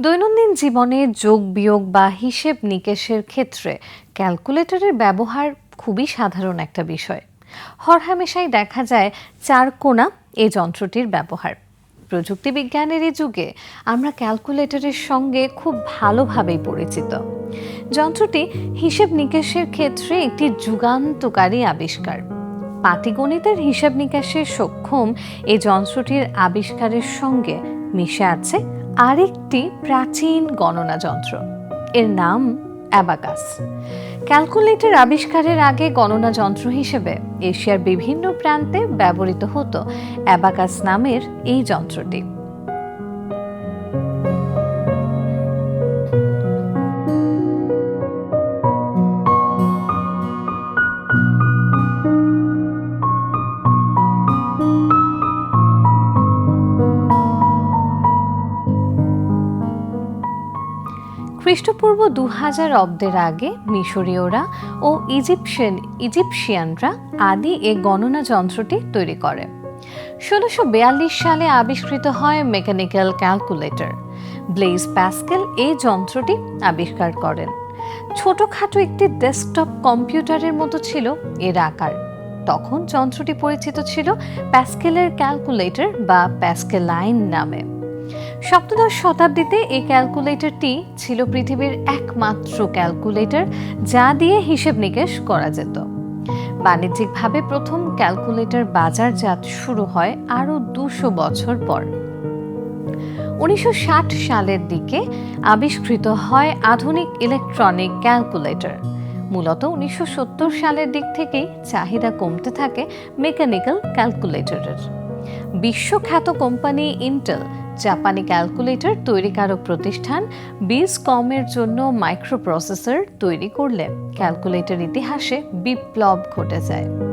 দৈনন্দিন জীবনে যোগ, বিয়োগ বা হিসেব নিকেশের ক্ষেত্রে ক্যালকুলেটরের ব্যবহার খুবই সাধারণ একটা বিষয়। হরহামেশাই দেখা যায় চার কোণা এই যন্ত্রটির ব্যবহার। প্রযুক্তি বিজ্ঞানের এই যুগে আমরা ক্যালকুলেটরের সঙ্গে খুব ভালোভাবেই পরিচিত। যন্ত্রটি হিসেব নিকেশের ক্ষেত্রে একটি যুগান্তকারী আবিষ্কার। পাটিগণিতের হিসাব নিকাশের সক্ষম এই যন্ত্রটির আবিষ্কারের সঙ্গে মিশে আছে আরেকটি প্রাচীন গণনা যন্ত্র। এর নাম অ্যাবাকাস। ক্যালকুলেটর আবিষ্কারের আগে গণনা যন্ত্র হিসেবে এশিয়ার বিভিন্ন প্রান্তে ব্যবহৃত হতো অ্যাবাকাস নামের এই যন্ত্রটি। খ্রিস্টপূর্ব দু হাজার অব্দের আগে মিশরীয়রা ও ইজিপশিয়ান, ইজিপশিয়ানরা আদি এ গণনা যন্ত্রটি তৈরি করে। ষোলোশো সালে আবিষ্কৃত হয় মেকানিক্যাল ক্যালকুলেটর। ব্লেজ প্যাসকেল এই যন্ত্রটি আবিষ্কার করেন। ছোটখাটো একটি ডেস্কটপ কম্পিউটারের মতো ছিল এর আকার। তখন যন্ত্রটি পরিচিত ছিল প্যাসকেলের ক্যালকুলেটর বা প্যাসকেলাইন নামে। সপ্তদশ শতাব্দীতে এই ক্যালকুলেটরটি ছিল পৃথিবীর একমাত্র ক্যালকুলেটর যা দিয়ে হিসেব নিকেশ করা যেত। বাণিজ্যিকভাবে প্রথম ক্যালকুলেটর বাজারজাত শুরু হয় আরও দুশো বছর পর। উনিশশো ষাট সালের দিকে আবিষ্কৃত হয় আধুনিক ইলেকট্রনিক ক্যালকুলেটর। মূলত উনিশশো সত্তর সালের দিক থেকেই চাহিদা কমতে থাকে মেকানিক্যাল ক্যালকুলেটরের। বিশ্বখ্যাত কোম্পানি ইন্টেল জাপানি ক্যালকুলেটর তৈরিকারক প্রতিষ্ঠান বিজ কমের জন্য মাইক্রোপ্রসেসর তৈরি করলে ক্যালকুলেটর ইতিহাসে বিপ্লব ঘটে যায়।